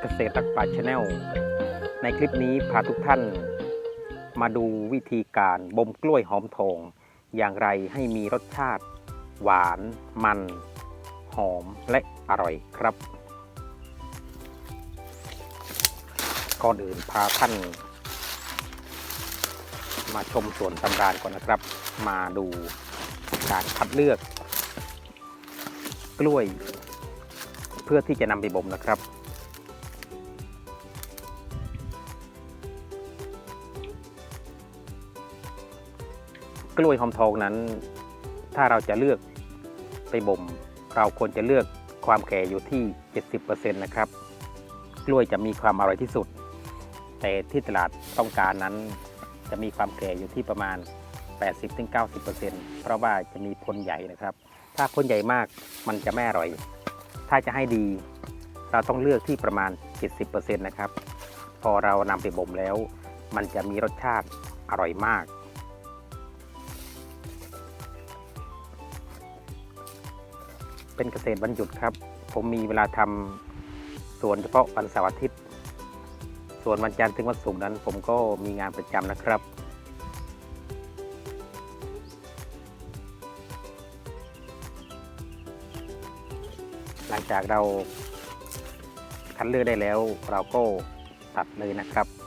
เกษตรป่าชาแนล ในคลิปนี้พาทุกท่าน มาดูวิธีการบ่มกล้วยหอมทอง อย่างไรให้มีรสชาติ หวาน มัน หอมและอร่อยครับ ก่อนอื่นพาท่าน มาชมสวนตำรานก่อนนะครับ มาดูการคัดเลือก กล้วย เพื่อที่จะนำไปบ่มนะครับ กล้วยหอมทองนั้น ถ้าเราจะเลือกไปบ่ม เราควรจะเลือกความแก่อยู่ที่ 70%นะครับ กล้วยจะมีความอร่อยที่สุด แต่ที่ตลาดต้องการนั้น จะมีความแก่อยู่ที่ประมาณ 80-90%เพราะว่าจะมีพลใหญ่นะครับ ถ้าพลใหญ่มากมันจะไม่อร่อย ถ้าจะให้ดีเราต้องเลือกที่ประมาณ 70%นะครับ พอเรานำไปบ่มแล้ว มันจะมีรสชาติอร่อยมาก เป็นเกษตรวันหยุดครับ ผมมีเวลาทำสวนเฉพาะวันเสาร์อาทิตย์ ส่วนวันจันทร์ถึงวันศุกร์นั้น ผมก็มีงานประจำนะครับ หลังจากเราคัดเลือกได้แล้วเราก็ตัดเลยนะครับ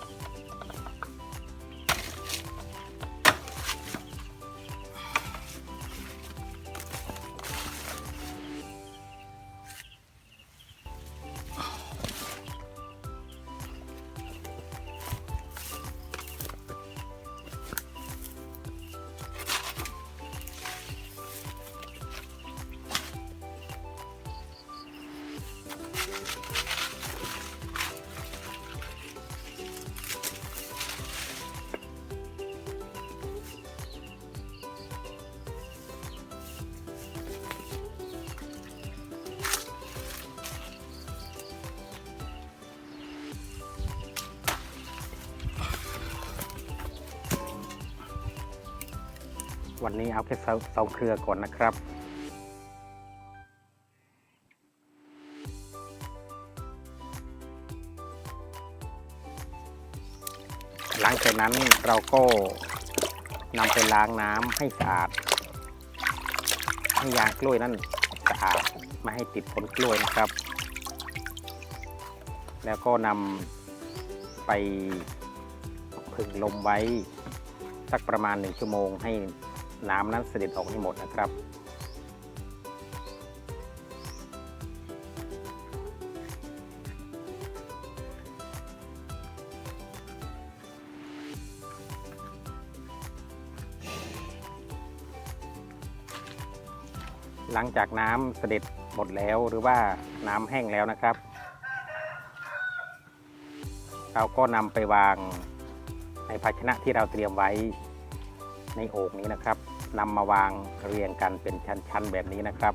วันนี้เอาแค่สองเครือก่อนนะครับหลังจากนั้นเราก็นำไปล้างน้ำให้สะอาด ให้ยางกล้วยนั่นสะอาดไม่ให้ติดผลกล้วยนะครับ แล้วก็นำไปผึ่งลมไว้ สักประมาณ1ชั่วโมงให้ น้ำนั้นเสด็จออกให้หมดนะครับ หลังจากน้ำเสด็จหมดแล้วหรือว่าน้ำแห้งแล้วนะครับ เราก็นำไปวางในภาชนะที่เราเตรียมไว้ ในโอ่งนี้นะครับนำมาวางเรียงกันเป็นชั้นๆแบบนี้นะครับ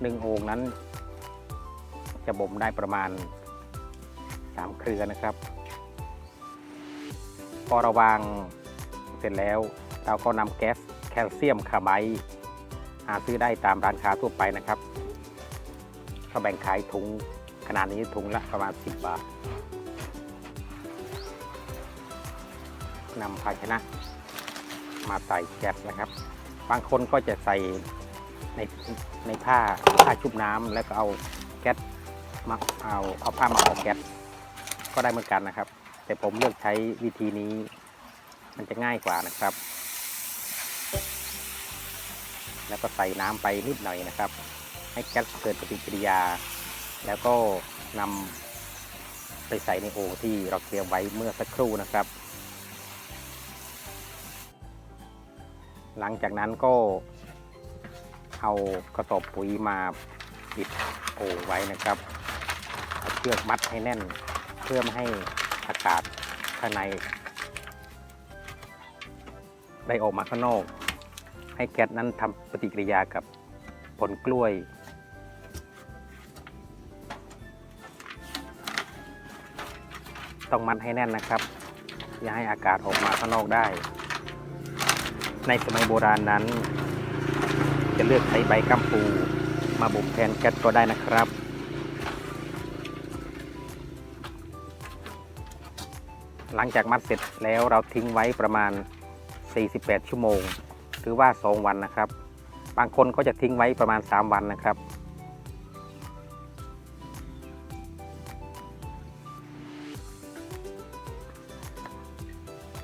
หนึ่งโอ่งนั้น จะบ่มได้ประมาณ 3 เครือนะครับ พอเราวางเสร็จแล้วเราก็นำแก๊สแคลเซียมคาร์ไบด์หาซื้อได้ตามร้านค้าทั่วไปนะครับเขาแบ่งขายถุงขนาดนี้ถุงละประมาณ 10 บาท นำภาชนะ มาใส่แก๊สนะครับ บางคนก็จะใส่ในในผ้าผ้าชุบน้ำแล้วก็เอาแก๊สมาเอาเอาผ้ามาห่อแก๊สก็ได้เหมือนกันนะครับ แต่ผมเลือกใช้วิธีนี้ มันจะง่ายกว่านะครับ แล้วก็ใส่น้ำไปนิดหน่อยนะครับ ให้แก๊สเกิดปฏิกิริยา แล้วก็นำไปใส่ในโอ่งที่เราเตรียมไว้เมื่อสักครู่นะครับ หลังจากนั้นก็เอากระสอบปุ๋ยมาปิดโอ่งไว้นะครับเอาเชือกมัดให้แน่น เพื่อไม่ให้อากาศข้างใน ได้ออกมาข้างนอก ให้แก๊สนั้นทำปฏิกิริยากับผลกล้วยต้องมัดให้แน่นนะครับ อย่าให้อากาศออกมาข้างนอกได้ ในสมัยโบราณนั้น จะเลือกใช้ใบกัมปู มาบุมแทนแก๊สก็ได้นะครับหลังจากมัดเสร็จแล้วเราทิ้งไว้ประมาณ 48 ชั่วโมง หรือว่า 2 วันนะครับ บางคนก็จะทิ้งไว้ประมาณ 3 วันนะครับ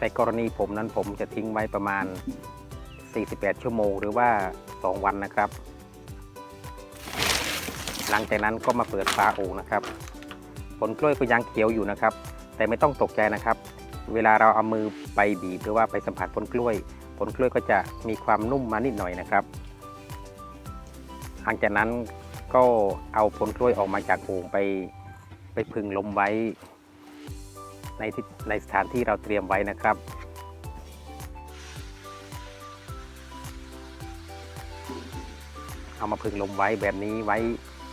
แต่กรณีผมนั้นผมจะทิ้งไว้ประมาณ 48 ชั่วโมงหรือว่า 2 วันนะครับ หลังจากนั้นก็มาเปิดฝาโอ่งนะครับ ผลกล้วยก็ยังเขียวอยู่นะครับ แต่ไม่ต้องตกใจนะครับ เวลาเราเอามือไปบีบหรือว่าไปสัมผัสผลกล้วย ผลกล้วยก็จะมีความนุ่มมานิดหน่อยนะครับหลังจากนั้นก็เอาผลกล้วยออกมาจากโอ่งไปไปพึงลมไว้ ในในสถานที่เราเตรียมไว้นะครับ เอามาพึ่งลมไว้แบบนี้ไว้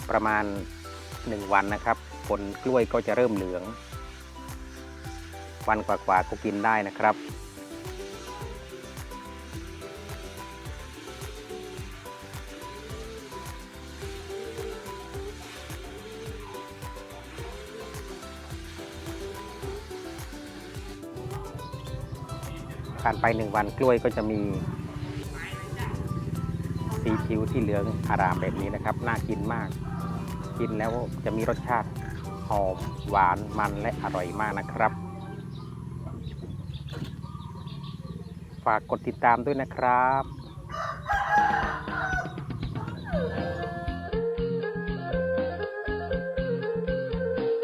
ประมาณ 1 วันนะครับ ผลกล้วยก็จะเริ่มเหลือง วันกว่าๆก็กินได้นะครับ ผ่านไปหนึ่งวันกล้วยก็จะมี สีผิวที่เหลืองอารามแบบนี้นะครับ น่ากินมาก กินแล้วจะมีรสชาติหอมหวานมันและอร่อยมากนะครับ ฝากกดติดตามด้วยนะครับ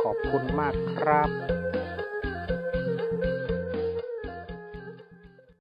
ขอบคุณมากครับ